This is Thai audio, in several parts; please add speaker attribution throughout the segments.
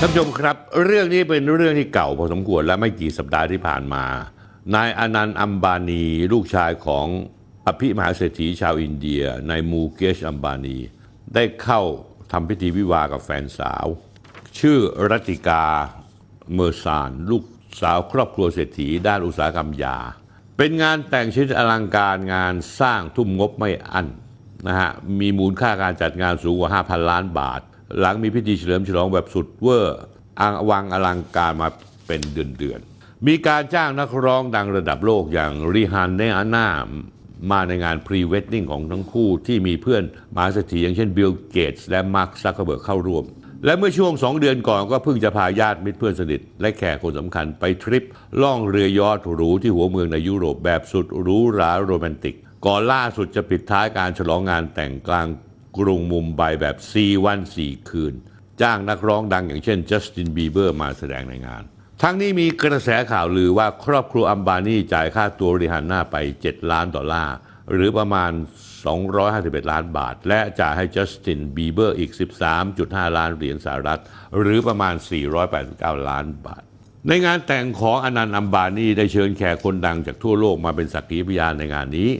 Speaker 1: ท่านผู้ชมครับ เรื่องนี้เป็นเรื่องที่เก่าพอสมควรและไม่กี่สัปดาห์ที่ผ่านมา นายอนันต์อัมบานี ลูกชายของอภิมหาเศรษฐีชาวอินเดียนายมูเกชอัมบานี ได้เข้าทำพิธีวิวากับแฟนสาว ชื่อรัตติกาเมอร์ซาน ลูกสาวครอบครัวเศรษฐีด้านอุตสาหกรรมยา เป็นงานแต่งชิ้นอลังการงานสร้างทุ่มงบไม่อั้นนะฮะมีมูลค่าการจัดงานสูงกว่า 5,000 ล้านบาท หลังมีพิธีเฉลิมฉลองแบบสุดเวอร์อังวังอลังการมาเป็นเดือนๆ มีการจ้างนักร้องดังระดับโลกอย่างริฮันเนอาน่ามาในงานพรีเวดดิ้งของทั้งคู่ที่มีเพื่อนมหาเศรษฐีอย่างเช่นบิลเกตส์และมาร์คซักเคเบิร์กเข้าร่วม และเมื่อช่วงสองเดือนก่อนก็เพิ่งจะพาญาติมิตรเพื่อนสนิท และแขกคนสำคัญไปทริป ล่องเรือยอทหรูที่หัวเมืองในยุโรปแบบสุดหรูหราโรแมนติก ก่อนล่าสุดจะปิดท้ายการฉลองงานแต่งกลาง กรุงมุมไบแบบ 4 วัน 4 คืน จ้างนักร้องดังอย่างเช่นจัสตินบีเบอร์มาแสดงในงาน ทั้งนี้มีกระแสข่าวลือว่าครอบครัวอัมบานีจ่ายค่าตัวริฮันน่าไป 7 ล้านดอลลาร์ หรือประมาณ 251 ล้านบาท และจ่ายให้จัสตินบีเบอร์อีก 13.5 ล้านเหรียญสหรัฐ หรือประมาณ 489 ล้านบาทในงานแต่งของอนันต์อัมบานีได้เชิญแขกคนดังจากทั่วโลกมาเป็นสักขีพยานในงานนี้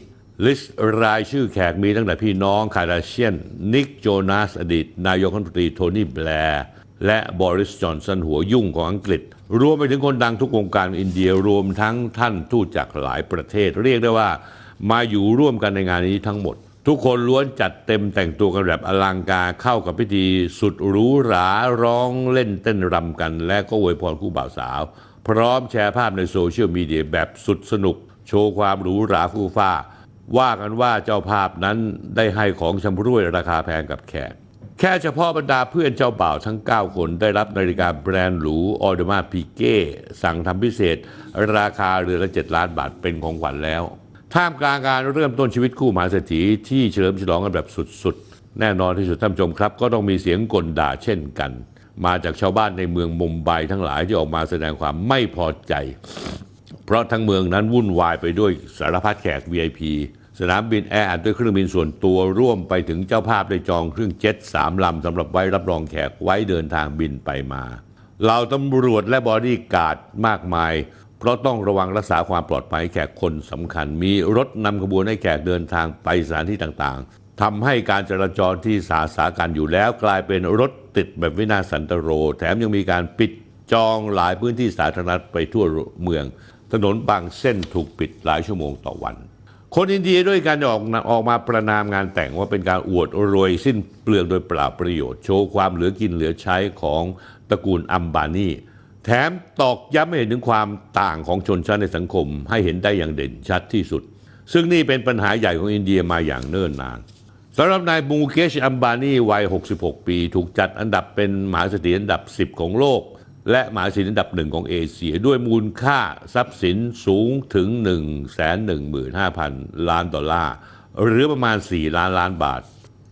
Speaker 1: ลิสต์รายชื่อแขกมีตั้งแต่พี่น้องคาราเชียน นิกโจนาสอดีต นายกรัฐมนตรีโทนี่แบร์และบอริสจอนสันหัวยุ่งของอังกฤษ รวมไปถึงคนดังทุกวงการอินเดียรวมทั้งท่านทูตจากหลายประเทศ เรียกได้ว่ามาอยู่ร่วมกันในงานนี้ทั้งหมด ทุกคนล้วนจัดเต็มแต่งตัวกันแบบอลังการเข้ากับพิธีสุดหรูหราร้องเล่นเต้นรำกัน และก็อวยพรคู่บ่าวสาว พร้อมแชร์ภาพในโซเชียลมีเดียแบบสุดสนุก โชว์ความหรูหราฟูฟ้า ว่ากันว่าเจ้าภาพนั้นได้ให้ของชำร่วยราคาแพงกับแขก แค่เฉพาะบรรดาเพื่อนเจ้าบ่าวทั้ง 9 คนได้รับนาฬิกาแบรนด์หรูออเดมาพีเก้สั่งทำพิเศษ ราคาเรือนละ 7 ล้านบาทเป็นของขวัญแล้ว ท่ามกลางการเริ่มต้นชีวิตคู่มหาเศรษฐีที่เฉลิมฉลองกันแบบสุดๆ แน่นอนที่สุดท่านผู้ชมครับ ก็ต้องมีเสียงกลด่าเช่นกัน มาจากชาวบ้านในเมืองมุมไบทั้งหลายที่ออกมาแสดงความไม่พอใจ เพราะทั้งเมืองนั้นวุ่นวายไปด้วยสารพัดแขก VIP สนามบินแอร์อัดด้วยเครื่องบินส่วนตัวร่วมไปถึงเจ้าภาพได้จองเครื่องเจ็ตสามลำสำหรับไว้รับรองแขกไว้เดินทางบินไปมาเหล่าตำรวจและบอดี้การ์ดมากมาย เพราะต้องระวังรักษาความปลอดภัยแขกคนสำคัญ มีรถนำขบวนให้แขกเดินทางไปสถานที่ต่างๆทำให้การจราจรที่สาสากันอยู่แล้ว กลายเป็นรถติดแบบวินาศสันตโร แถมยังมีการปิดจองหลายพื้นที่สาธารณะไปทั่วเมือง ถนนบางเส้นถูกปิดหลายชั่วโมงต่อวัน คนอินเดียด้วยการออกออกมาประนามงานแต่งว่าเป็นการอวดรวยสิ้นเปลืองโดยเปล่าประโยชน์ โชว์ความเหลือกินเหลือใช้ของตระกูลอัมบานีแถมตอกย้ำให้เห็นถึงความต่างของชนชั้นในสังคม ให้เห็นได้อย่างเด่นชัดที่สุด ซึ่งนี่เป็นปัญหาใหญ่ของอินเดียมาอย่างเนิ่นนานสำหรับนายมูเกชอัมบานีวัย 66 ปี ถูกจัดอันดับเป็นมหาเศรษฐีอันดับ 10 ของโลก และมหาเศรษฐีอันดับหนึ่งของเอเชีย ด้วยมูลค่าทรัพย์สินสูงถึง 115,000 ล้านดอลลาร์ หรือประมาณ 4 ล้านล้านบาท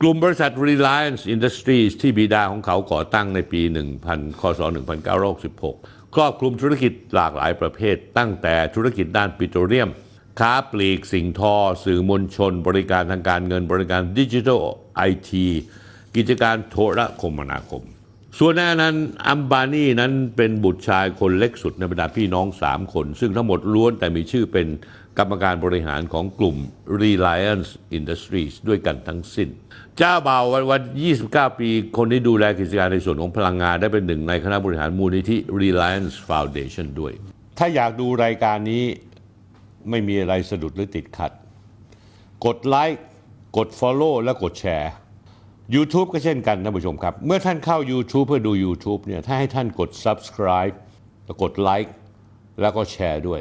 Speaker 1: กลุ่มบริษัท Reliance Industries ที่บิดาของเขาก่อตั้งในปี 1000คศ1966 ครอบคลุมธุรกิจหลากหลายประเภท ตั้งแต่ธุรกิจด้านปิโตรเลียม ค้าปลีกสิ่งทอ สื่อมวลชน บริการทางการเงินบริการดิจิทัลไอทีกิจการโทรคมนาคม ส่วนในนั้นอัมบานีนั้นเป็นบุตรชายคนเล็กสุดในบรรดาพี่น้อง 3 คน ซึ่งทั้งหมดล้วนแต่มีชื่อเป็นกรรมการบริหารของกลุ่ม Reliance Industries ด้วยกันทั้งสิ้น เจ้าบ่าววันวัน 29 ปีคนที่ดูแลกิจการในส่วนของพลังงานได้เป็นหนึ่งในคณะบริหารมูลนิธิ Reliance Foundation ด้วย ถ้าอยากดูรายการนี้ไม่มีอะไรสะดุดหรือติดขัด กดไลค์กด Follow และกดแชร์ YouTube ก็เช่นกันท่านผู้ชมครับ เมื่อท่านเข้า YouTube เพื่อดู YouTube เนี่ยถ้าให้ท่านกด Subscribe กดไลค์แล้วก็แชร์ด้วย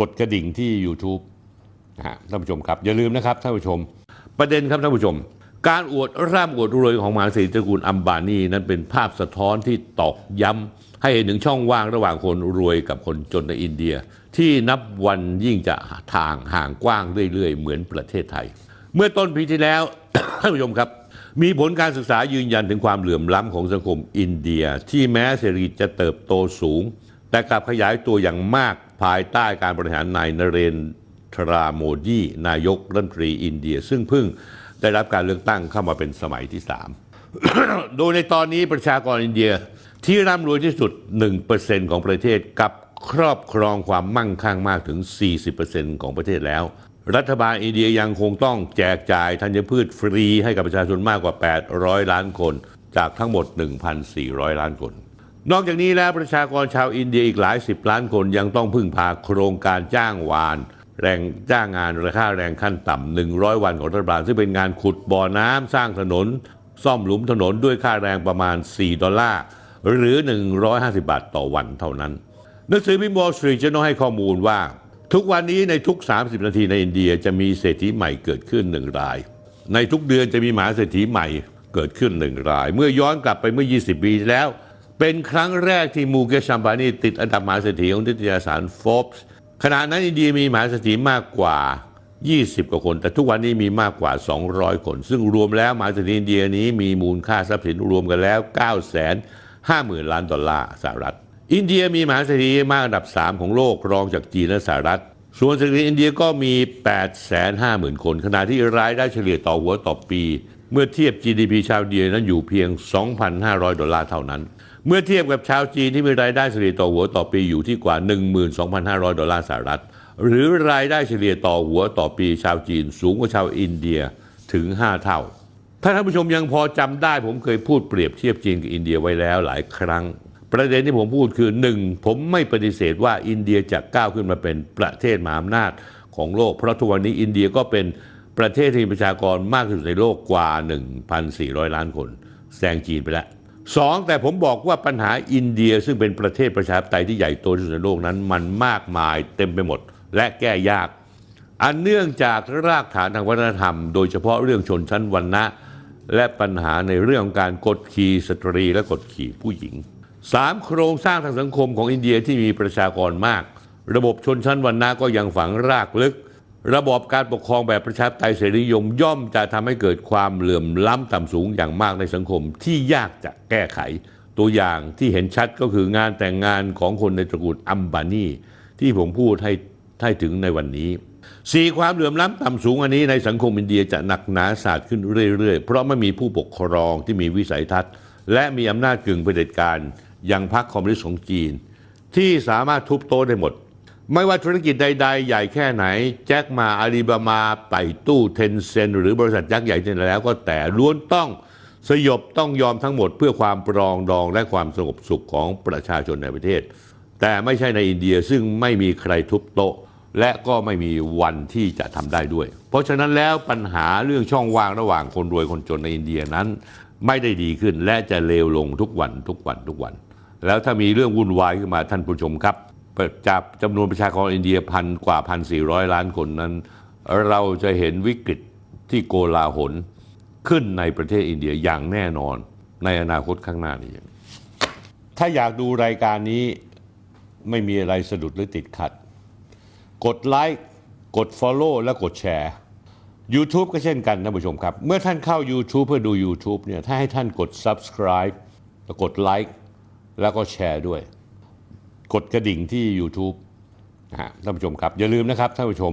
Speaker 1: กดกระดิ่งที่ YouTube นะฮะท่านผู้ชมครับ อย่าลืมนะครับท่านผู้ชม ประเด็นครับท่านผู้ชม การอวดร่ำอวดรวยของมหาเศรษฐีตระกูลอัมบานีนั้นเป็นภาพสะท้อนที่ตอกย้ำให้เห็นถึงช่องว่างระหว่างคนรวยกับคนจนในอินเดีย ที่นับวันยิ่งจะทางห่างกว้างเรื่อยๆ เหมือนประเทศไทย เมื่อต้นปีที่แล้วท่านผู้ชมครับ มีผลการศึกษายืนยันถึงความเหลื่อมล้ำของสังคมอินเดีย ที่แม้เศรษฐกิจจะเติบโตสูง แต่กลับขยายตัวอย่างมากภายใต้การบริหารนายนเรนทราโมดีนายกรัฐมนตรีอินเดีย ซึ่งเพิ่งได้รับการเลือกตั้งเข้ามาเป็นสมัยที่ 3 โดยในตอนนี้ประชากรอินเดียที่ร่ำรวยที่สุด 1%ของประเทศกับครอบครองความมั่งคั่งมากถึง 40%ของประเทศแล้ว รัฐบาลอินเดียยังคงต้องแจกจ่ายธัญพืชฟรีให้กับประชาชนมากกว่า 800 ล้านคน จากทั้งหมด 1,400 ล้านคน นอกจากนี้แล้วประชากรชาวอินเดียอีกหลายสิบล้านคนยังต้องพึ่งพาโครงการจ้างวาน แรงจ้างงานราคาแรงขั้นต่ำ100 วันของรัฐบาล ซึ่งเป็นงานขุดบ่อน้ำสร้างถนน ซ่อมหลุมถนนด้วยค่าแรงประมาณ 4 ดอลลาร์หรือ 150 บาทต่อวันเท่านั้นหนังสือพิมพ์ Wall Street Journal ให้ข้อมูลว่า ทุกวันนี้ในทุก 30 นาทีในอินเดียจะมีเศรษฐีใหม่เกิดขึ้นหนึ่งราย ในทุกเดือนจะมีมหาเศรษฐีใหม่เกิดขึ้นหนึ่งราย เมื่อย้อนกลับไปเมื่อ 20 ปีที่แล้ว เป็นครั้งแรกที่มูเกชัมบานีติดอันดับมหาเศรษฐีของนิตยสาร Forbes ขณะนั้นอินเดียมีมหาเศรษฐีมากกว่า 20 กว่าคน แต่ทุกวันนี้มีมากกว่า 200 คน ซึ่งรวมแล้วมหาเศรษฐีอินเดียนี้มีมูลค่าทรัพย์สินรวมกันแล้ว 9 5 0 0 0 0ล้านดอลลาร์สหรัฐ อินเดียมีมหาเศรษฐีมากอันดับ 3 ของโลกรองจากจีนและสหรัฐ ส่วนเศรษฐีอินเดียก็มี 850,000 คน ขณะที่รายได้เฉลี่ยต่อหัวต่อปี เมื่อเทียบ GDP ชาวอินเดียนั้นอยู่เพียง 2,500 ดอลลาร์เท่านั้น เมื่อเทียบกับชาวจีนที่มีรายได้เฉลี่ยต่อหัวต่อปีอยู่ที่กว่า 12,500 ดอลลาร์สหรัฐ หรือรายได้เฉลี่ยต่อหัวต่อปีชาวจีนสูงกว่าชาวอินเดียถึง 5 เท่า ถ้าท่านผู้ชมยังพอจำได้ผมเคยพูดเปรียบเทียบจีนกับอินเดียไว้แล้วหลายครั้ง ประเด็นที่ผมพูดคือหนึ่งผมไม่ปฏิเสธว่าอินเดียจะก้าวขึ้นมาเป็นประเทศมหาอำนาจของโลก เพราะทุกวันนี้อินเดียก็เป็นประเทศที่มีประชากรมากที่สุดในโลกกว่า 1,400 ล้านคนแซงจีนไปแล้วสองแต่ผมบอกว่าปัญหาอินเดียซึ่งเป็นประเทศประชาธิปไตยที่ใหญ่โตที่สุดในโลกนั้น มันมากมายเต็มไปหมด และแก้ยาก อันเนื่องจากรากฐานทางวัฒนธรรม โดยเฉพาะเรื่องชนชั้นวรรณะ และปัญหาในเรื่องของการกดขี่สตรีและกดขี่ผู้หญิง สามโครงสร้างทางสังคมของอินเดียที่มีประชากรมาก ระบบชนชั้นวรรณะก็ยังฝังรากลึก ระบอบการปกครองแบบประชาธิปไตยเสรีนิยมย่อมจะทำให้เกิดความเหลื่อมล้ำต่ำสูงอย่างมากในสังคมที่ยากจะแก้ไข ตัวอย่างที่เห็นชัดก็คืองานแต่งงานของคนในตระกูลอัมบานีที่ผมพูดให้ให้ถึงในวันนี้สี่ความเหลื่อมล้ำต่ำสูงอันนี้ในสังคมอินเดียจะหนักหนาสาดขึ้นเรื่อยๆ เพราะไม่มีผู้ปกครองที่มีวิสัยทัศน์ และมีอำนาจกึ่งเผด็จการ อย่างพรรคคอมมิวนิสต์ของจีน ที่สามารถทุบโต๊ะได้หมด ไม่ว่าธุรกิจใด ๆ ใหญ่แค่ไหน แจ็คมาอาลีบามาไต่ตู้เทนเซนหรือบริษัทยักษ์ใหญ่ที่ไหนแล้วก็แต่ล้วนต้องสยบต้องยอมทั้งหมดเพื่อความปรองดองและความสงบสุขของประชาชนในประเทศ แต่ไม่ใช่ในอินเดียซึ่งไม่มีใครทุบโต๊ะ และก็ไม่มีวันที่จะทำได้ด้วย เพราะฉะนั้นแล้วปัญหาเรื่องช่องว่างระหว่างคนรวยคนจนในอินเดียนั้น ไม่ได้ดีขึ้นและจะเลวลงทุกวันทุกวันทุกวัน แล้วถ้ามีเรื่องวุ่นวายขึ้นมาท่านผู้ชมครับจากจำนวนประชากรอินเดียพันกว่าพันสี่ร้อยล้านคนนั้น เราจะเห็นวิกฤตที่โกลาหลขึ้นในประเทศอินเดียอย่างแน่นอนในอนาคตข้างหน้านี้ ถ้าอยากดูรายการนี้ไม่มีอะไรสะดุดหรือติดขัด กดไลค์กด Follow และกดแชร์ YouTube ก็เช่นกันท่านผู้ชมครับ เมื่อท่านเข้า YouTube เพื่อดู YouTube เนี่ยถ้าให้ท่านกด Subscribe แล้วกดไลค์ แล้วก็แชร์ด้วย กดกระดิ่งที่ YouTube นะฮะท่านผู้ชมครับ อย่าลืมนะครับท่านผู้ชม